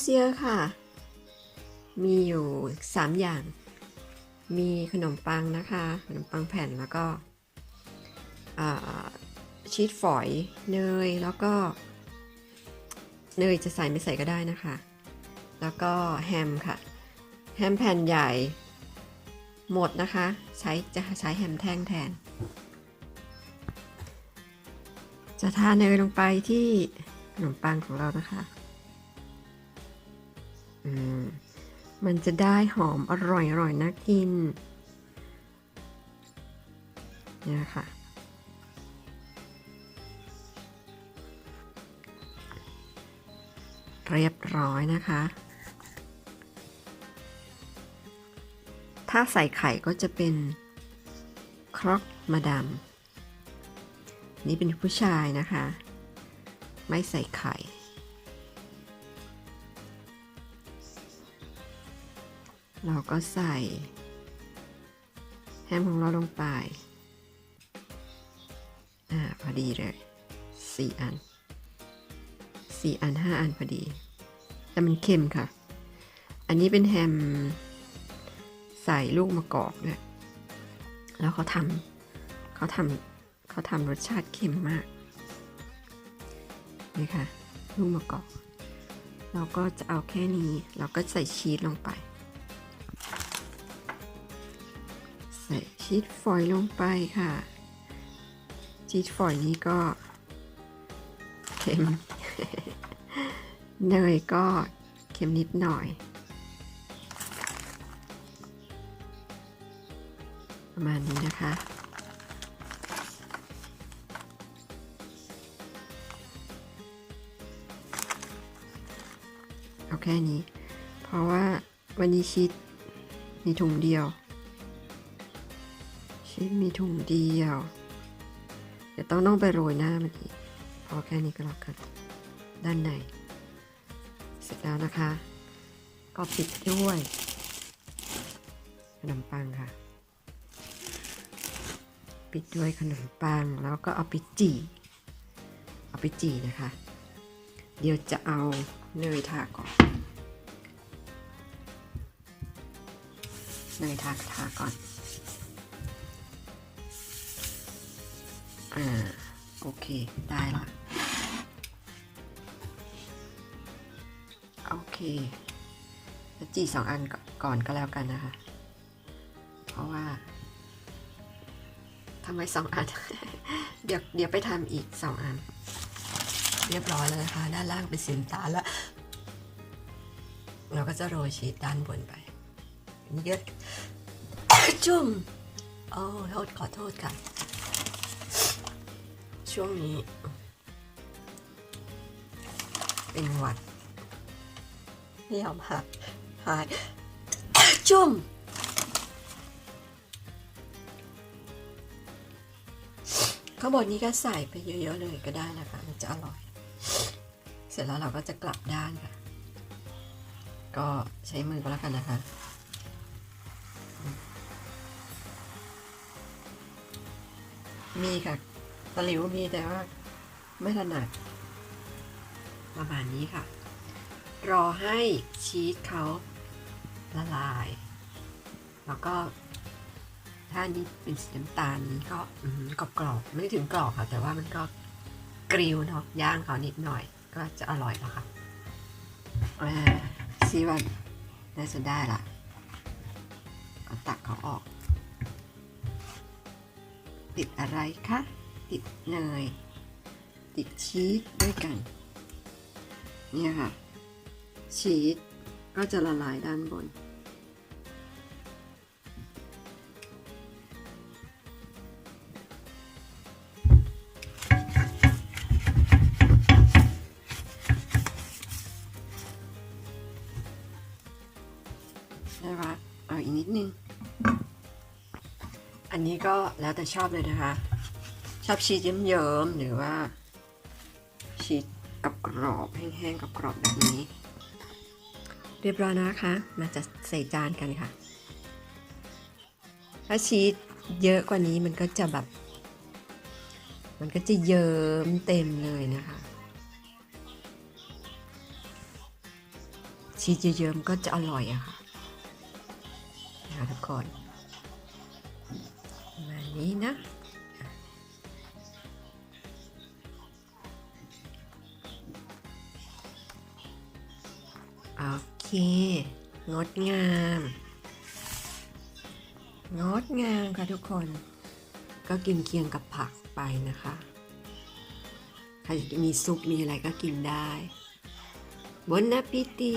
มเซียค่ะ มีอยู่ 3 อย่าง มีขนมปังนะคะ ขนมปังแผ่นแล้วก็ชีสฝอยเนยแล้วก็ เนยจะใส่ไม่ใส่ก็ได้นะคะ แล้วก็แฮมค่ะ แฮมแผ่นใหญ่ หมดนะคะ ใช้จะใช้แฮมแท่งแทน จะทาเนยลงไปที่ขนมปังของเรานะคะ มันจะได้หอมอร่อยอร่อยน่ากินเนี่ยค่ะ เรียบร้อยนะคะ ถ้าใส่ไข่ก็จะเป็นครอกมาดามนี่เป็นผู้ชายนะคะ ไม่ใส่ไข่ เราก็ใส่แฮมของเราลงไป อ่า พอดีเลยสี่อันสี่อันห้าอันพอดี แต่มันเค็มค่ะ อันนี้เป็นแฮมใส่ลูกมะกอกด้วยแล้วเขาทำเขาทำเขาทำรสชาติเค็มมาก นี่ค่ะ ลูกมะกอก เราก็จะเอาแค่นี้ เราก็ใส่ชีสลงไป ส่ชีสฝอยลงไปค่ะชีสฝอยนี้ก็เค็มเนยก็เค็มนิดหน่อย ประมาณนี้นะคะเอาแค่นี้ เพราะว่าวันนี้ชีสมีถุงเดียว ชีสมีถุงเดียว เดี๋ยวต้องต้องไปโรยหน้ามันอีกพอแค่นี้ก็แล้วกัน ด้านใน เสร็จแล้วนะคะ ก็ปิดด้วยขนมปังค่ะ ปิดด้วยขนมปังแล้วก็เอาไปจี่เอาไปจี่นะคะ เดี๋ยวจะเอาเนยทาก่อนเนยทาทาก่อน อ่า โอเค ได้ละ โอเคจะจีสองอันก่อนก็แล้วกันนะคะ เพราะว่าทำไมสองอัน เดี๋ยวเดี๋ยวไปทำอีกสองอัน เรียบร้อยแล้วนะคะ ด้านล่างเป็นสีน้ำตาลแล้ว เราก็จะโรยชีสด้านบนไปอันนี่ก็จุ่มโอ้โทษขอโทษค่ะ ช่วงนี้ เป็นหวัดไม่ยอมหักหายจุ่มข้างบนนี้ก็ใส่ไปเยอะๆเลยก็ได้นะคะ มันจะอร่อย เสร็จแล้วเราก็จะกลับด้านค่ะ ก็ใช้มือก็แล้วกันนะคะมีค่ะ ตะหลิวมีแต่ว่า ไม่ถนัด ประมาณนี้ค่ะ รอให้ชีสเขาละลาย แล้วก็ถ้านี้เป็นสีน้ำตาลนี้ก็กรอบกรอบๆไม่ถึงกรอบค่ะ แต่ว่ามันก็กริวเนาะย่างเขานิดหน่อย ก็จะอร่อยแล้วค่ะซีวันน่าจะได้ละก็ตักเขาออก ติดอะไรคะ ติดเนยติดชีสด้วยกัน เนี่ยค่ะ ชีสก็จะละลายด้านบนนะคะเอาอีกนิดนึง อันนี้ก็แล้วแต่ชอบเลยนะคะ อบชีสเยิ้มๆหรือว่า ชีสกับกรอบแห้งๆกับกรอบแบบนี้ เรียบร้อยนะคะ มาจะใส่จานกันค่ะ ถ้าชีสเยอะกว่านี้มันก็จะแบบ มันก็จะเยิ้มเต็มเลยนะคะ ชีสเยอะๆมันก็จะอร่อยอะค่ะนะคะทุกคนประมานี้นะ โอเค งดงาม งดงามค่ะทุกคน ก็กินเคียงกับผักไปนะคะใครจะมีซุปมีอะไรก็กินได้ บนนะพิตี